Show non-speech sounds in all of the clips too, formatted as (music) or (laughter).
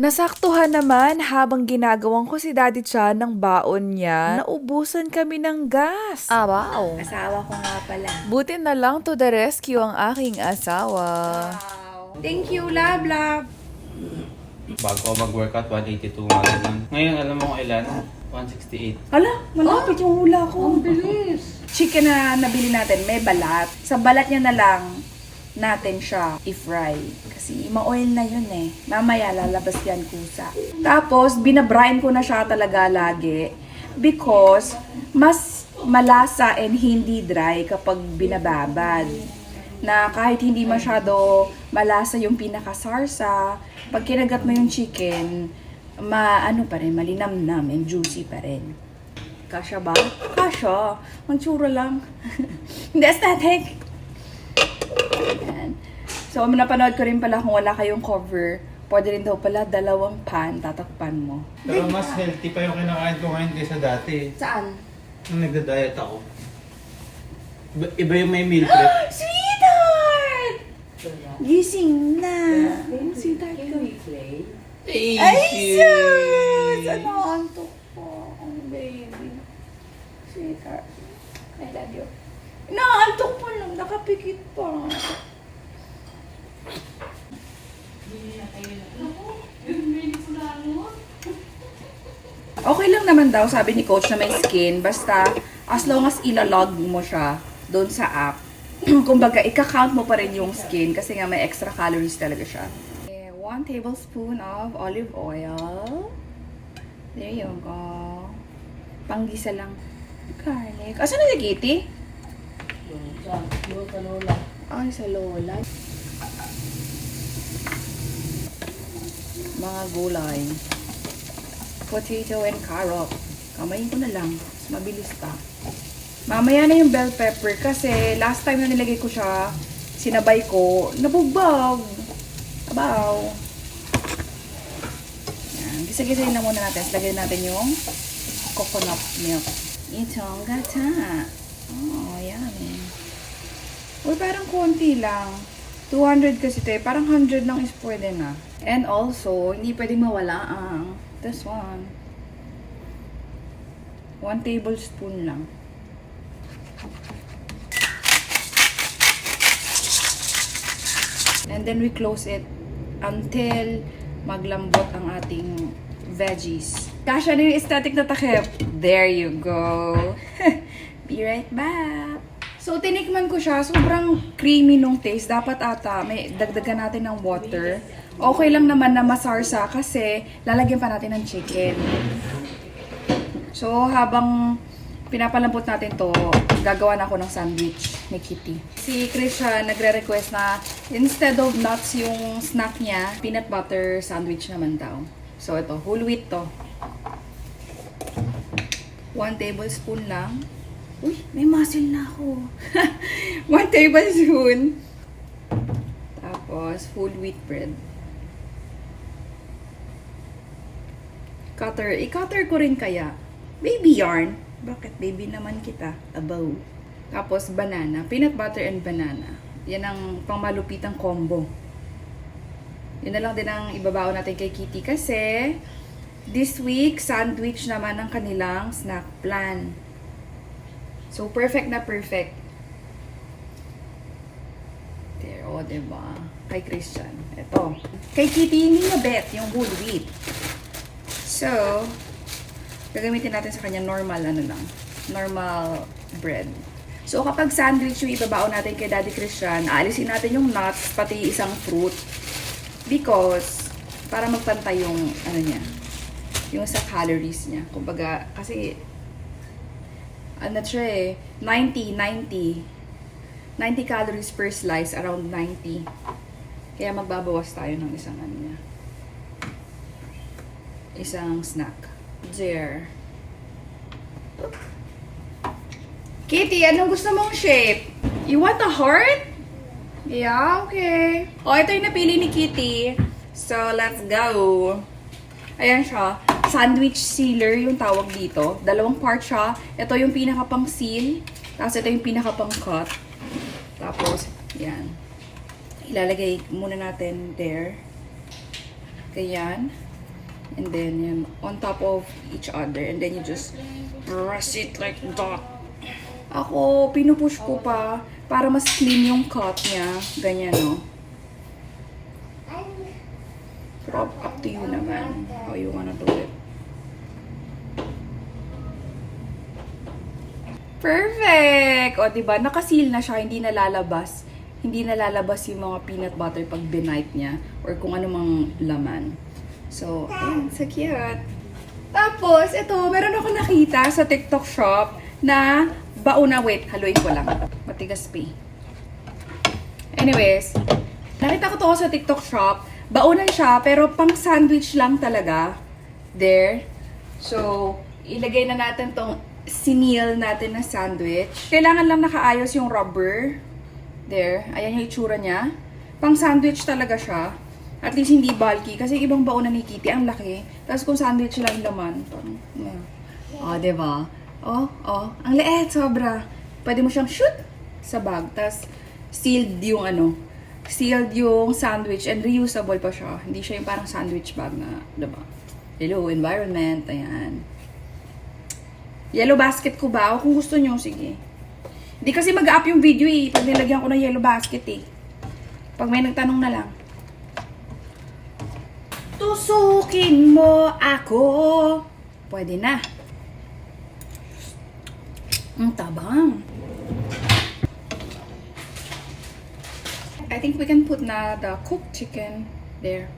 Nasaktuhan naman habang ginagawang ko si Daddy Chan ng baon niya, naubusan kami ng gas. Ah, wow. Asawa ko nga pala. Buti na lang to the rescue ang aking asawa. Thank you, love, love. Bago ako mag-workout, 182 nga ganun. Ngayon, alam mo kung ilan? 168. Hala, malapit yung hula ko. Ang bilis. Chicken na nabili natin, may balat. Sa balat niya na lang natin siya i-fry. Kasi ma-oil na yun eh. Mamaya lalabas yan kusa. Tapos, binabrine ko na siya talaga lagi. Because, mas malasa and hindi dry kapag binababad. Na kahit hindi masyado malasa yung pinakasarsa, pag kinagat mo yung chicken, maano pa rin, malinamnam and juicy pa rin. Kasha ba? Kasha. Ang tsura lang. (laughs) Hindi aesthetic. So, napanood ko rin pala kung wala kayong cover, pwede rin daw pala dalawang pan, tatakpan mo. Pero mas healthy pa yung kinakain ko ngayon kaysa dati. Saan? Nung nagda-diet ako. Iba, iba yung may meal prep. (gasps) Sweetheart! Gising na. Sweetheart ko. Ay, sus! Ano ang ko? Ang baby. Sweetheart. I love you. Naantok ko lang. Nakapikit pa. Okay lang naman daw, sabi ni coach na may skin. Basta, as long as ilalog mo siya doon sa app, (clears throat) kumbaga, ika-count mo pa rin yung skin kasi nga may extra calories talaga siya. Okay, one tablespoon of olive oil. There you go. Panggisa lang. Garlic. Asan na si Kitty? Ay, sa lola. Mga gulay. Potato and carrot. Kamayin ko na lang. Mabilis pa. Mamaya na yung bell pepper kasi last time na nilagay ko siya, sinabay ko, nabugbog. Abaw. Yan. Gisa-gisayin na muna natin. Lagyan natin yung coconut milk. Itong gata. Oh, yummy. Uy, parang konti lang. 200 kasi tayo. Parang 100 lang is pwede na. And also, hindi pwedeng mawala ang this one. 1 tablespoon lang. And then we close it until maglambot ang ating veggies. Kasha na yung aesthetic na takip. There you go. (laughs) Be right back. So, tinikman ko siya. Sobrang creamy nung taste. Dapat ata, may dagdagan natin ng water. Okay lang naman na masarsa kasi lalagyan pa natin ng chicken. So, habang pinapalambot natin to, gagawa na ako ng sandwich ni Kitty. Si Krisha nagre-request na instead of nuts yung snack niya, peanut butter sandwich naman daw. So, ito, whole wheat to. One tablespoon lang. Uy, may muscle na ako. (laughs) One tablespoon. Tapos, whole wheat bread. Cutter. I-cutter ko rin kaya. Baby yarn. Bakit baby naman kita? Abaw. Tapos, banana. Peanut butter and banana. Yan ang pangmalupitang combo. Yun na lang din ang ibabao natin kay Kitty kasi this week, sandwich naman ang kanilang snack plan. So, perfect na perfect. There, oh, diba? Kay Christian. Ito. Kay Kitty, hindi niya bet yung whole wheat. So, gagamitin natin sa kanya normal, ano lang, normal bread. So, kapag sandwich yung ibabao natin kay Daddy Christian, aalisin natin yung nuts, pati isang fruit. Because, para magpantay yung, ano niya, yung sa calories niya. Kumbaga, kasi, ano siya eh, 90, 90. 90 calories per slice, around 90. Kaya magbabawas tayo ng isang ano niya. Isang snack. There. Kitty, anong gusto mong shape? You want a heart? Yeah, okay. O, ito yung napili ni Kitty. So, let's go. Ayan siya. Sandwich sealer yung tawag dito. Dalawang part siya. Ito yung pinaka pang seal. Tapos ito yung pinaka pang cut. Tapos, yan. Ilalagay muna natin there. Ganyan. And then, yan, on top of each other. And then you just press it like that. Ako, pinupush ko pa para mas clean yung cut niya. Ganyan, no? Pero up, to you naman how you wanna do it. Perfect! O, diba? Nakaseal na siya, hindi nalalabas. Hindi nalalabas yung mga peanut butter pag binight niya or kung ano mang laman. So, ayan, so cute. Tapos, ito, meron ako nakita sa TikTok shop na bauna. Wait, haluin ko lang. Matigas pa eh. Anyways, nakita ko to sa TikTok shop. Baunan siya, pero pang sandwich lang talaga. There. So, ilagay na natin tong sinil natin na sandwich. Kailangan lang nakaayos yung rubber. There. Ayan yung itsura niya. Pang sandwich talaga siya. At least hindi bulky. Kasi ibang baunan ni Kitty, ang laki. Tapos kung sandwich lang laman, parang, yeah. Oh, diba? Oh, oh. Ang liit, sobra. Pwede mo siyang shoot sa bag. Tapos, sealed yung ano, sealed yung sandwich and reusable pa siya. Hindi siya yung parang sandwich bag na, diba? Hello, environment. Ayan. Yellow basket ko ba? O kung gusto nyo, sige. Hindi kasi mag-up yung video eh. Pag nilagyan ko ng yellow basket eh. Pag may nagtanong na lang. Tusukin mo ako. Pwede na. Ang tabang. I think we can put na the cooked chicken there.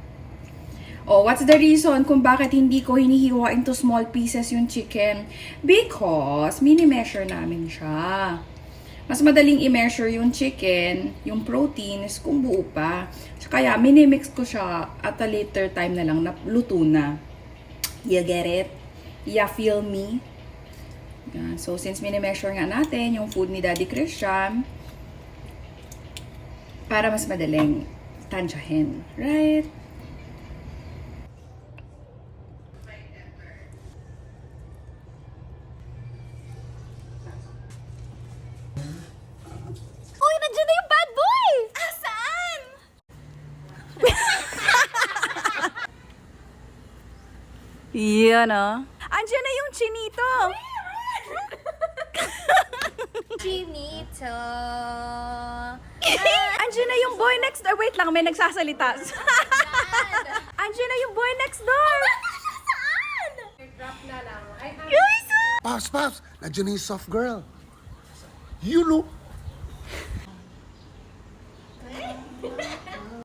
Oh, what's the reason kung bakit hindi ko hinihiwa into small pieces yung chicken? Because, mini-measure namin siya. Mas madaling i-measure yung chicken, yung proteins, kung buo pa. Kaya, mini-mix ko siya at a later time na lang na luto na. You get it? You feel me? So, since mini-measure nga natin yung food ni Daddy Christian, para mas madaling tansyahin. Right? Yan ah. Andiyan na yung chinito. Chinito. (laughs) Andiyan na yung boy next door. Wait lang, may nagsasalita. (laughs) Andiyan na yung boy next door. Saan? Pops, Pops, nandiyan na yung soft girl. You know.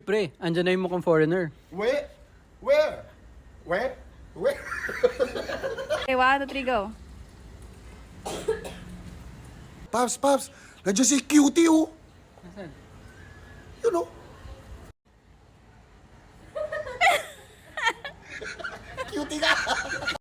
Pre, andyan na yung mukhang foreigner. Where? Where? Where? Okay, one, two, three, go. Pops, Pops, nandiyan si Cutie, oh. You know. Cutie